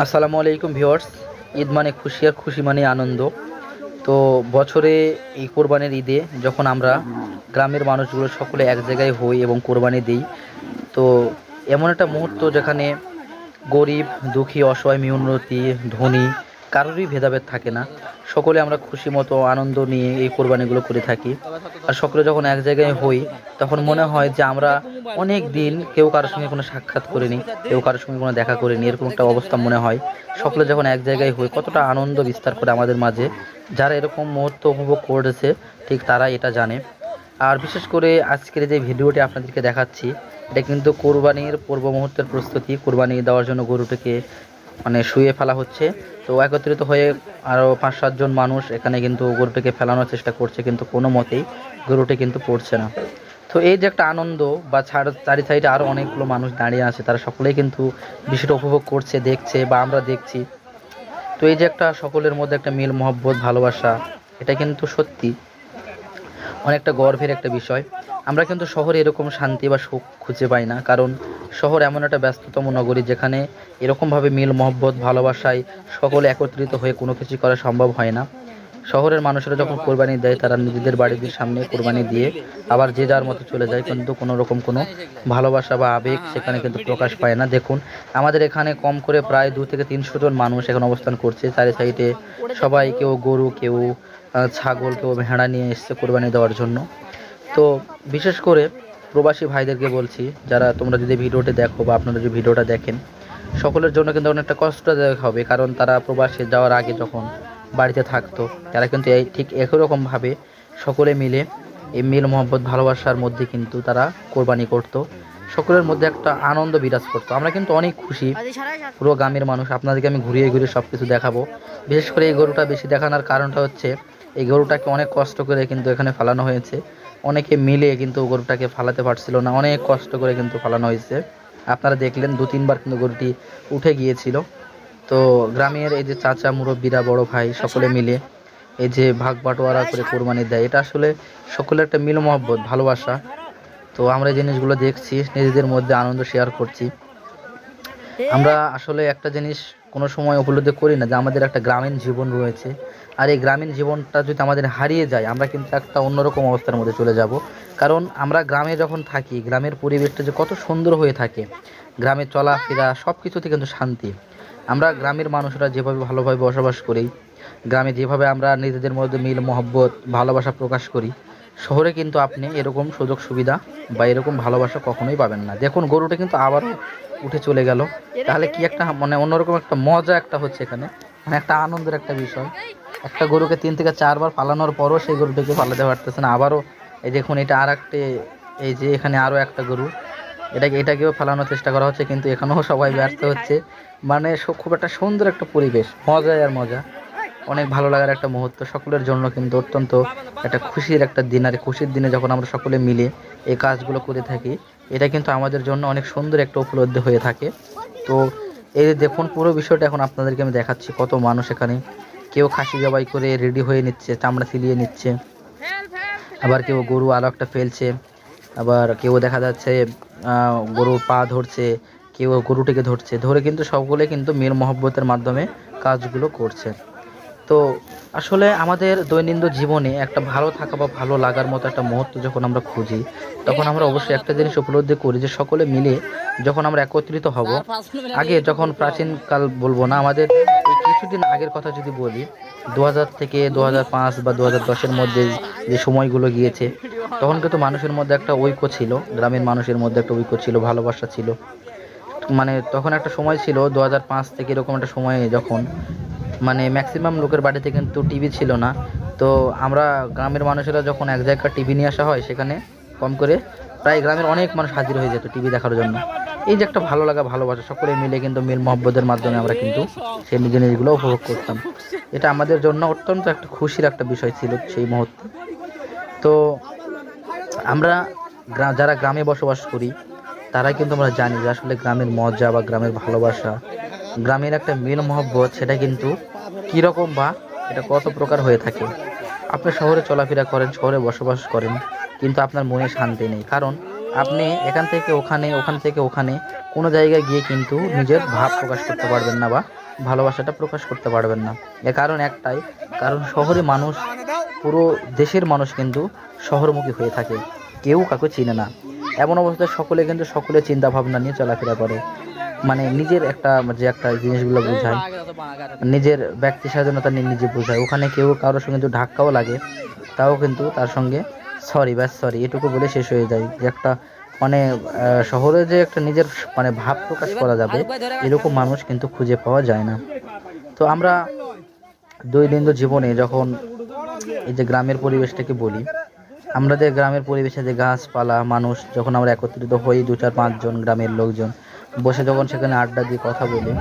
আসসালামু আলাইকুম ভিওয়ার্স ঈদ মানে খুশি আর খুশি মানে আনন্দ। তো বছরে এই কোরবানির ঈদে যখন আমরা গ্রামের মানুষগুলো সকলে এক জায়গায় হই এবং কোরবানি দিই, তো এমন একটা মুহূর্ত যেখানে গরিব, দুঃখী, অসহায় মিউন্নতি ধনী কারোরই ভেদাভেদ থাকে না। সকলে আমরা খুশি মতো আনন্দ নিয়ে এই কোরবানিগুলো করে থাকি। আর সকলে যখন এক জায়গায় হই, তখন মনে হয় যে আমরা অনেক দিন কেউ কারোর সঙ্গে কোনো সাক্ষাৎ করিনি, কেউ কারোর সঙ্গে কোনো দেখা করিনি, এরকম একটা অবস্থা মনে হয়। সকলে যখন এক জায়গায় হই, কতটা আনন্দ বিস্তার করে আমাদের মাঝে। যারা এরকম মুহূর্ত উপভোগ করেছে, ঠিক তারা এটা জানে। আর বিশেষ করে আজকের যে ভিডিওটি আপনাদেরকে দেখাচ্ছি, এটা কিন্তু কোরবানির পূর্ব মুহূর্তের প্রস্তুতি। কোরবানি দেওয়ার জন্য গরুটিকে মানে শুয়ে ফেলা হচ্ছে। তো একত্রিত হয়ে আরও পাঁচ সাতজন মানুষ এখানে কিন্তু গরুটিকে ফেলানোর চেষ্টা করছে, কিন্তু কোনো মতেই গরুটি কিন্তু পড়ছে না। তো এই যে একটা আনন্দ বা ছাড় চারি সাইডে আরও অনেকগুলো মানুষ দাঁড়িয়ে আছে, তারা সকলেই কিন্তু বিষয়টা উপভোগ করছে, দেখছে বা আমরা দেখছি। তো এই যে একটা সকলের মধ্যে একটা মিল, মহব্বত, ভালোবাসা, এটা কিন্তু সত্যি। অনেকটা গর্বের একটা বিষয়। আমরা কিন্তু শহরে এরকম শান্তি বা সুখ খুঁজে পাই না, কারণ শহর এমন একটা ব্যস্ততম নগরী যেখানে এরকমভাবে মিল, মহব্বত, ভালোবাসায় সকলে একত্রিত হয়ে কোনো কিছু করা সম্ভব হয় না। শহরের মানুষেরা যখন কোরবানি দেয়, তারা নিজেদের বাড়ির সামনে কোরবানি দিয়ে আবার যে যার মতো চলে যায়, কিন্তু কোনো রকম কোনো ভালোবাসা বা আবেগ সেখানে কিন্তু প্রকাশ পায় না। দেখুন, আমাদের এখানে কম করে প্রায় দু থেকে তিনশো জন মানুষ এখন অবস্থান করছে। চারি সাইডে সবাই কেউ গরু, কেউ ছাগল, কেউ ভেড়া নিয়ে এসছে কোরবানি দেওয়ার জন্য। তো বিশেষ করে প্রবাসী ভাইদেরকে বলছি, যারা তোমরা যদি ভিডিওটি দেখো বা আপনারা যদি ভিডিওটা দেখেন, সকলের জন্য কিন্তু অনেকটা কষ্টদায়ক হবে, কারণ তারা প্রবাসে যাওয়ার আগে যখন বাড়িতে থাকতো, তারা কিন্তু এই ঠিক একই রকমভাবে সকলে মিলে এই মিল, মোহব্বত, ভালোবাসার মধ্যে কিন্তু তারা কোরবানি করতো। সকলের মধ্যে একটা আনন্দ বিরাজ করতো। আমরা কিন্তু অনেক খুশি। পুরো গ্রামের মানুষ, আপনাদেরকে আমি ঘুরিয়ে ঘুরিয়ে সব কিছু দেখাবো। বিশেষ করে এই গরুটা বেশি দেখানোর কারণটা হচ্ছে এই গরুটাকে অনেক কষ্ট করে কিন্তু এখানে ফালানো হয়েছে। অনেকে মিলে কিন্তু গরুটাকে ফালাতে পারছিল না, অনেক কষ্ট করে কিন্তু ফালানো হয়েছে। আপনারা দেখলেন, দু, তিনবার কিন্তু গরুটি উঠে গিয়েছিল। তো গ্রামের এই যে চাচা, মুরব্বীরা, বড় ভাই সকলে মিলে এই যে ভাগ বাটোয়ারা করে কোরবানি দেয়, এটা আসলে সকলের একটা মিল মহব্বত, ভালোবাসা। তো আমরা এই জিনিসগুলো দেখছি, নিজেদের মধ্যে আনন্দ শেয়ার করছি। আমরা আসলে একটা জিনিস কোনো সময় উপলব্ধি করি না যে আমাদের একটা গ্রামীণ জীবন রয়েছে। আর এই গ্রামীণ জীবনটা যদি আমাদের হারিয়ে যায়, আমরা কিন্তু একটা অন্যরকম অবস্থার মধ্যে চলে যাব। কারণ আমরা গ্রামে যখন থাকি, গ্রামের পরিবেশটা যে কত সুন্দর হয়ে থাকে। গ্রামে চলাফেরা সব কিছুতে কিন্তু শান্তি। আমরা গ্রামের মানুষরা যেভাবে ভালোভাবে বসবাস করি, গ্রামে যেভাবে আমরা নিজেদের মধ্যে মিল, মহব্বত, ভালোবাসা প্রকাশ করি শহরে কিন্তু আপনি এরকম সুযোগ সুবিধা বা এরকম ভালোবাসা কখনোই পাবেন না। দেখুন, গরুটা কিন্তু আবারও উঠে চলে গেল। তাহলে কি একটা মানে অন্যরকম একটা মজা একটা হচ্ছে এখানে। মানে একটা আনন্দের একটা বিষয়। একটা গরুকে তিন থেকে চারবার পালানোর পরও সেই গরুটাকে পালাতে পারতেছে না। আবারও এই দেখুন, এটা আর একটি এই যে এখানে আরও একটা গরু। এটাকে, এটাকেও ফেলানোর চেষ্টা করা হচ্ছে, কিন্তু এখানেও সবাই ব্যর্থ হচ্ছে। মানে খুব একটা সুন্দর একটা পরিবেশ। মজাই আর মজা। অনেক ভালো লাগার একটা মুহূর্ত। সকলের জন্য কিন্তু অত্যন্ত একটা খুশির একটা দিন। আর খুশির দিনে যখন আমরা সকলে মিলে এই কাজগুলো করে থাকি, এটা কিন্তু আমাদের জন্য অনেক সুন্দর একটা উপলব্ধি হয়ে থাকে। তো এই দেখুন, পুরো বিষয়টা এখন আপনাদেরকে আমি দেখাচ্ছি। কত মানুষ এখানে। কেউ খাসি জবাই করে রেডি হয়ে নিচ্ছে, চামড়া সিলিয়ে নিচ্ছে। আবার কেউ গরু আরও একটা ফেলছে। আবার কেউ দেখা যাচ্ছে গরুর পা ধরছে, কেউ গরুটিকে ধরছে। ধরে কিন্তু সকলে কিন্তু মিল মহব্বতের মাধ্যমে কাজগুলো করছে। তো আসলে আমাদের দৈনন্দিন জীবনে একটা ভালো থাকা বা ভালো লাগার মতো একটা মুহূর্ত যখন আমরা খুঁজি তখন আমরা অবশ্যই একটা জিনিস উপলব্ধি করি যে সকলে মিলে যখন আমরা একত্রিত হব আগে যখন প্রাচীনকাল বলব না আমাদের এই কিছুদিন আগের কথা যদি বলি দু হাজার থেকে দু পাঁচ বা দু হাজার দশের মধ্যে যে সময়গুলো গিয়েছে তখন কিন্তু মানুষের মধ্যে একটা ঐক্য ছিল গ্রামের মানুষের মধ্যে একটা ঐক্য ছিল ভালোবাসা ছিল। মানে তখন একটা সময় ছিল দু পাঁচ থেকে এরকম একটা সময়ে যখন মানে ম্যাক্সিমাম লোকের বাড়িতে কিন্তু টিভি ছিল না। তো আমরা গ্রামের মানুষেরা যখন এক জায়গায় টিভি নিয়ে আসা হয়, সেখানে কম করে প্রায় গ্রামের অনেক মানুষ হাজির হয়ে যেত টিভি দেখার জন্য। এই যে একটা ভালো লাগা, ভালোবাসা, সকলে মিলে কিন্তু মিল মহব্বতের মাধ্যমে আমরা কিন্তু সেই জিনিসগুলো উপভোগ করতাম। এটা আমাদের জন্য অত্যন্ত একটা খুশির একটা বিষয় ছিল সেই মুহূর্তে। তো আমরা যারা গ্রামে বসবাস করি তারা কিন্তু আমরা জানি যে আসলে গ্রামের মজা বা গ্রামের ভালোবাসা, গ্রামের একটা মিল মহব্বত, সেটা কিন্তু কীরকম বা? এটা কত প্রকার হয়ে থাকে? আপনি শহরে চলাফেরা করেন, শহরে বসবাস করেন, কিন্তু আপনার মনে শান্তি নেই। কারণ আপনি এখান থেকে ওখানে, ওখান থেকে ওখানে কোনো জায়গায় গিয়ে কিন্তু নিজের ভাব প্রকাশ করতে পারবেন না বা ভালোবাসাটা প্রকাশ করতে পারবেন না। এর কারণ একটাই, কারণ শহরে মানুষ, পুরো দেশের মানুষ কিন্তু শহরমুখী হয়ে থাকে। কেউ কাউকে চিনে না। এমন অবস্থায় সকলে কিন্তু সকলের চিন্তা ভাবনা নিয়ে চলাফেরা করে। মানে নিজের একটা যে একটা জিনিসগুলো বোঝায়, নিজের ব্যক্তি স্বাধীনতা নিজে বোঝায়। ওখানে কেউ কারোর সঙ্গে যদি ধাক্কাও লাগে, তাও কিন্তু তার সঙ্গে সরি ব্যাস সরি এটুকু বলে শেষ হয়ে যায়। যে একটা মানে শহরে যে একটা নিজের মানে ভাব প্রকাশ করা যাবে, এরকম মানুষ কিন্তু খুঁজে পাওয়া যায় না। তো আমরা দৈনন্দিন জীবনে যখন এই যে গ্রামের পরিবেশটাকে বলি আমাদের গ্রামের পরিবেশে যে গাছপালা, মানুষ যখন আমরা একত্রিত হই, দু চার পাঁচজন গ্রামের লোকজন বসে যখন সেখানে আড্ডা দিয়ে কথা বলি,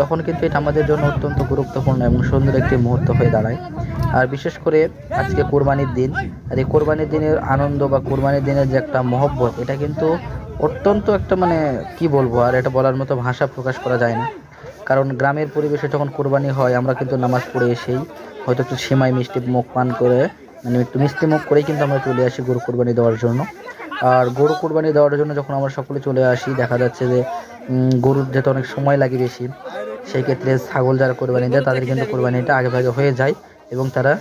তখন কিন্তু এটা আমাদের জন্য অত্যন্ত গুরুত্বপূর্ণ এবং সুন্দর একটি মুহূর্ত হয়ে দাঁড়ায়। আর বিশেষ করে আজকে কোরবানির দিন, আর এই কোরবানির দিনের আনন্দ বা কোরবানির দিনের যে একটা মহব্বত, এটা কিন্তু অত্যন্ত একটা মানে কি বলব, আর এটা বলার মতো ভাষা প্রকাশ করা যায় না। কারণ গ্রামের পরিবেশে যখন কোরবানি হয়, আমরা কিন্তু নামাজ পড়ে এসেই হয়তো একটু সেমাই মিষ্টি মুখ পান করে মানে একটু মিষ্টি মুখ করেই কিন্তু আমরা চলে আসি গরু কোরবানি দেওয়ার জন্য। আর গরু কোরবানি দেওয়ার জন্য যখন আমরা সকলে চলে আসি, দেখা যাচ্ছে যে গরুর যেতে অনেক সময় লাগে বেশি সেই ক্ষেত্রে ছাগল যারা কোরবানি দেয়, তাদের কিন্তু কোরবানিটা আগে ভাগে হয়ে যায় এবং তারা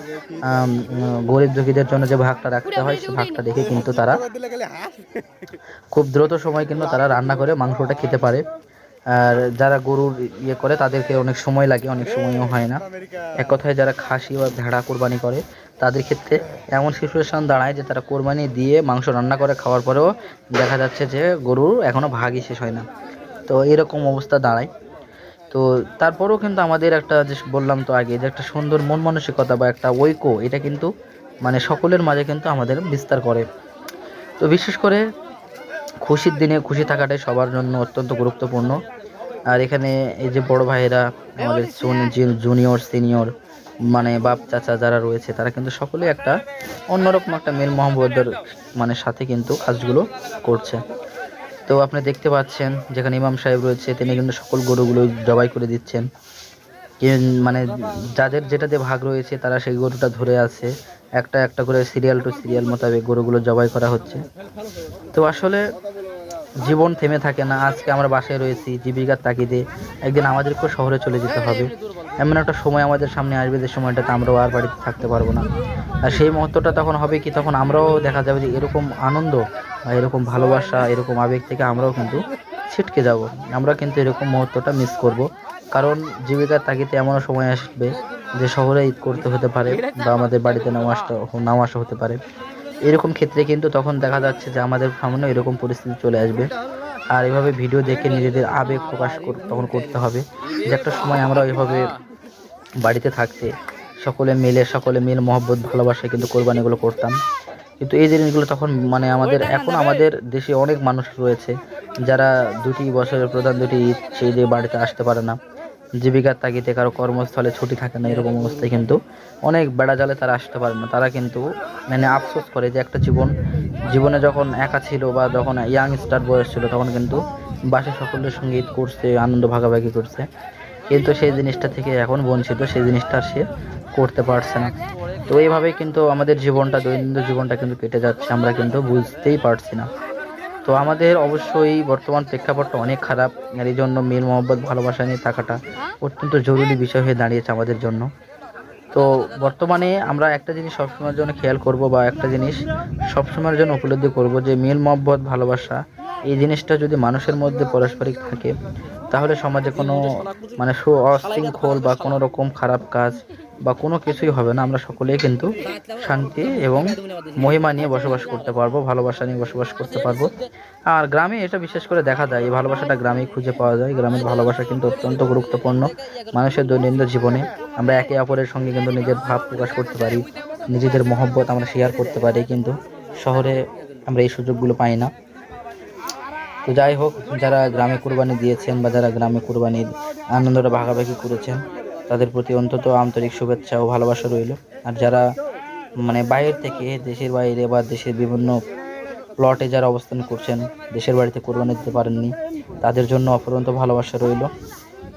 গরিব দুঃখীদের জন্য যে ভাগটা রাখতে হয়, সেই ভাগটা দেখে কিন্তু তারা খুব দ্রুত সময় কিন্তু তারা রান্না করে, মাংসটা খেতে পারে। আর যারা গরুর ইয়ে করে, তাদেরকে অনেক সময় লাগে, অনেক সময়ও হয় না। এক কথায় যারা খাসি বা ভেড়া কোরবানি করে, তাদের ক্ষেত্রে এমন সিচুয়েশন দাঁড়ায় যে তারা কোরবানি দিয়ে মাংস রান্না করে, খাওয়ার পরেও দেখা যাচ্ছে যে গরুর এখনও ভাগই শেষ হয় না। তো এরকম অবস্থা দাঁড়ায়। তো তারপরেও কিন্তু আমাদের একটা যে বললাম তো আগে, যে একটা সুন্দর মন মানসিকতা বা একটা ঐক্য, এটা কিন্তু মানে সকলের মাঝে কিন্তু আমাদের বিস্তার করে। তো বিশেষ করে খুশির দিনে খুশি থাকাটাই সবার জন্য অত্যন্ত গুরুত্বপূর্ণ। আর এখানে এই যে বড় ভাইয়েরা, আমাদের জুনিয়র, সিনিয়র মানে বাপ, চাচা যারা রয়েছে, তারা কিন্তু সকলে একটা অন্যরকম একটা মেল মোহাম্মদের মানে সাথে কিন্তু কাজগুলো করছে। তো আপনি দেখতে পাচ্ছেন, যেখানে ইমাম সাহেব রয়েছে, তিনি কিন্তু সকল গরুগুলো জবাই করে দিচ্ছেন। মানে যাদের যেটাতে ভাগ রয়েছে, তারা সেই গরুটা ধরে আছে। একটা একটা করে সিরিয়াল টু সিরিয়াল মোতাবেক গরুগুলো জবাই করা হচ্ছে। তো আসলে জীবন থেমে থাকে না। আজকে আমরা বাসায় রয়েছি, জীবিকার তাগিদে। একদিন আমাদেরকেও শহরে চলে যেতে হবে। এমন একটা সময় আমাদের সামনে আসবে, যে সময়টাতে আমরাও আর বাড়িতে থাকতে পারব না। আর সেই মুহূর্তটা তখন হবে কি? তখন আমরাও দেখা যাবে যে এরকম আনন্দ এরকম ভালোবাসা, এরকম আবেগ থেকে আমরাও কিন্তু ছিটকে যাব। আমরা কিন্তু এরকম মুহূর্তটা মিস করব। কারণ জীবিকার তাগিদে এমনও সময় আসবে যে শহরে ঈদ করতে হতে পারে বা আমাদের বাড়িতে নাও আসতে নাও আসা হতে পারে। এরকম ক্ষেত্রে কিন্তু তখন দেখা যাচ্ছে যে আমাদের সামনে এরকম পরিস্থিতি চলে আসবে। আর এভাবে ভিডিও দেখে নিজেদের আবেগ প্রকাশ তখন করতে হবে। যে একটা সময় আমরা এভাবে বাড়িতে থাকতে সকলে মিলে, সকলে মিল, মহব্বত, ভালোবাসা কিন্তু কোরবানিগুলো করতাম। কিন্তু এই জিনিসগুলো তখন মানে আমাদের এখন আমাদের দেশে অনেক মানুষ রয়েছে যারা দুটি বছরের প্রধান দুটি ঈদ সেই যে বাড়িতে আসতে পারে না। জীবিকার তাগিদে কারও কর্মস্থলে ছুটি থাকে না এরকম অবস্থায় কিন্তু অনেক বেড়া জালে তারা আসতে পারে না। তারা কিন্তু মানে আফসোস করে যে একটা জীবন জীবনে যখন একা ছিল বা যখন ইয়াং স্টার বয়স ছিল তখন কিন্তু বাসে সকলের সঙ্গে ঈদ করছে আনন্দ ভাগাভাগি করছে। কিন্তু সেই জিনিসটা থেকে এখন বঞ্চিত সেই জিনিসটা আর সে করতে পারছে না। তো এইভাবেই কিন্তু আমাদের জীবনটা, দৈনন্দিন জীবনটা কিন্তু কেটে যাচ্ছে, আমরা কিন্তু বুঝতেই পারছি না। তো আমাদের অবশ্যই বর্তমান প্রেক্ষাপটটা অনেক খারাপ, আর এই জন্য মিল মোহাম্মত ভালোবাসা নিয়ে থাকাটা অত্যন্ত জরুরি বিষয় হয়ে দাঁড়িয়েছে আমাদের জন্য। তো বর্তমানে আমরা একটা জিনিস সবসময়ের জন্য খেয়াল করব বা একটা জিনিস সবসময়ের জন্য উপলব্ধি করব যে মিল, মহব্বত, ভালোবাসা, এই জিনিসটা যদি মানুষের মধ্যে পারস্পরিক থাকে তাহলে সমাজে কোনো মানে সু অশৃঙ্খল বা কোনো রকম খারাপ কাজ বা কোনো কিছুই হবে না। আমরা সকলেই কিন্তু শান্তি এবং মহিমা নিয়ে বসবাস করতে পারব, ভালোবাসা নিয়ে বসবাস করতে পারব। আর গ্রামে এটা বিশেষ করে দেখা যায়, এই ভালোবাসাটা গ্রামেই খুঁজে পাওয়া যায়। গ্রামের ভালোবাসা কিন্তু অত্যন্ত গুরুত্বপূর্ণ মানুষের দৈনন্দিন জীবনে। আমরা একে অপরের সঙ্গে কিন্তু নিজের ভাব প্রকাশ করতে পারি, নিজেদের মহব্বত আমরা শেয়ার করতে পারি, কিন্তু শহরে আমরা এই সুযোগগুলো পাই না। তো যাই হোক, যারা গ্রামে কুরবানি দিয়েছেন বা যারা গ্রামে কুরবানির আনন্দটা ভাগাভাগি করেছেন, তাদের প্রতি অন্তত আন্তরিক শুভেচ্ছা ও ভালোবাসা রইল। আর যারা মানে বাইরে থেকে দেশের বাইরে বা দেশের বিভিন্ন প্লটে যারা অবস্থান করছেন, দেশের বাড়িতে কোরবানি দিতে পারেননি, তাদের জন্য অপরন্ত ভালোবাসা রইল।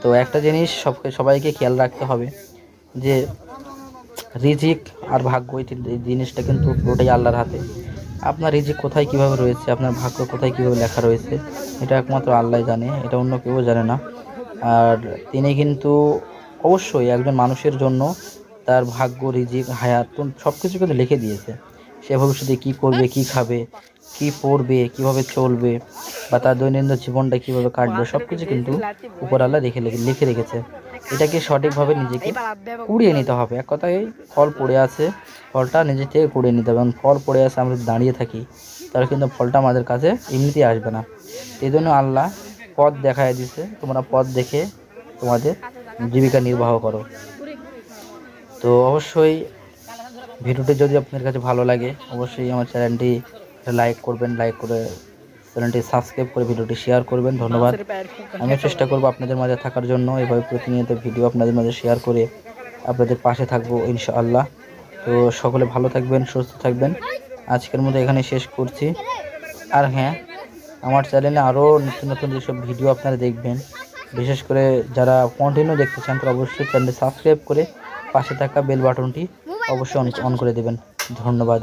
তো একটা জিনিস সবকে সবাইকে খেয়াল রাখতে হবে যে রিজিক আর ভাগ্য এই জিনিসটা কিন্তু পুরোটাই আল্লাহর হাতে। আপনার রিজিক কোথায় কীভাবে রয়েছে, আপনার ভাগ্য কোথায় কীভাবে লেখা রয়েছে, এটা একমাত্র আল্লাহ জানে, এটা অন্য কেউ জানে না। আর তিনি কিন্তু অবশ্যই একজন মানুষের জন্য তার ভাগ্য, রিজিক, হায়াত সব কিছু কিন্তু লিখে দিয়েছে। সে ভবিষ্যতে কী করবে, কী খাবে, কী পড়বে, কীভাবে চলবে, বা তার দৈনন্দিন জীবনটা কীভাবে কাটবে সব কিছু কিন্তু উপরওয়ালা রেখে লিখে লিখে রেখেছে। এটাকে সঠিকভাবে নিজেকে কুড়িয়ে নিতে হবে। এক কথায় ফল পড়ে আছে, ফলটা নিজে থেকে কুড়িয়ে নিতে হবে। কারণ ফল পড়ে আছে, আমরা দাঁড়িয়ে থাকি, তাহলে কিন্তু ফলটা আমাদের কাছে এমনিতেই আসবে না। এই জন্য আল্লাহ পথ দেখায় দিছে তোমরা পথ দেখে তোমাদের জীবিকা নির্বাহ করো। তো অবশ্যই ভিডিওটি যদি আপনার কাছে ভালো লাগে, অবশ্যই আমার চ্যানেলটি লাইক করবেন, লাইক করে চ্যানেলটি সাবস্ক্রাইব করে ভিডিওটি শেয়ার করবেন ধন্যবাদ। আমি চেষ্টা করব আপনাদের মাঝে থাকার জন্য এভাবে প্রতিনিয়ত ভিডিও আপনাদের মাঝে শেয়ার করে আপনাদের পাশে থাকব ইনশাআল্লাহ। তো সকলে ভালো থাকবেন সুস্থ থাকবেন। আজকের মতো এখানে শেষ করছি। আর হ্যাঁ আমার চ্যানেলে আরও নতুন নতুন যেসব ভিডিও আপনারা দেখবেন বিশেষ করে যারা কন্টিনিউ দেখতে চান তারা অবশ্যই চ্যানেলটি সাবস্ক্রাইব করে পাশে থাকা বেল বাটনটি অবশ্যই অন অন করে দেবেন। ধন্যবাদ।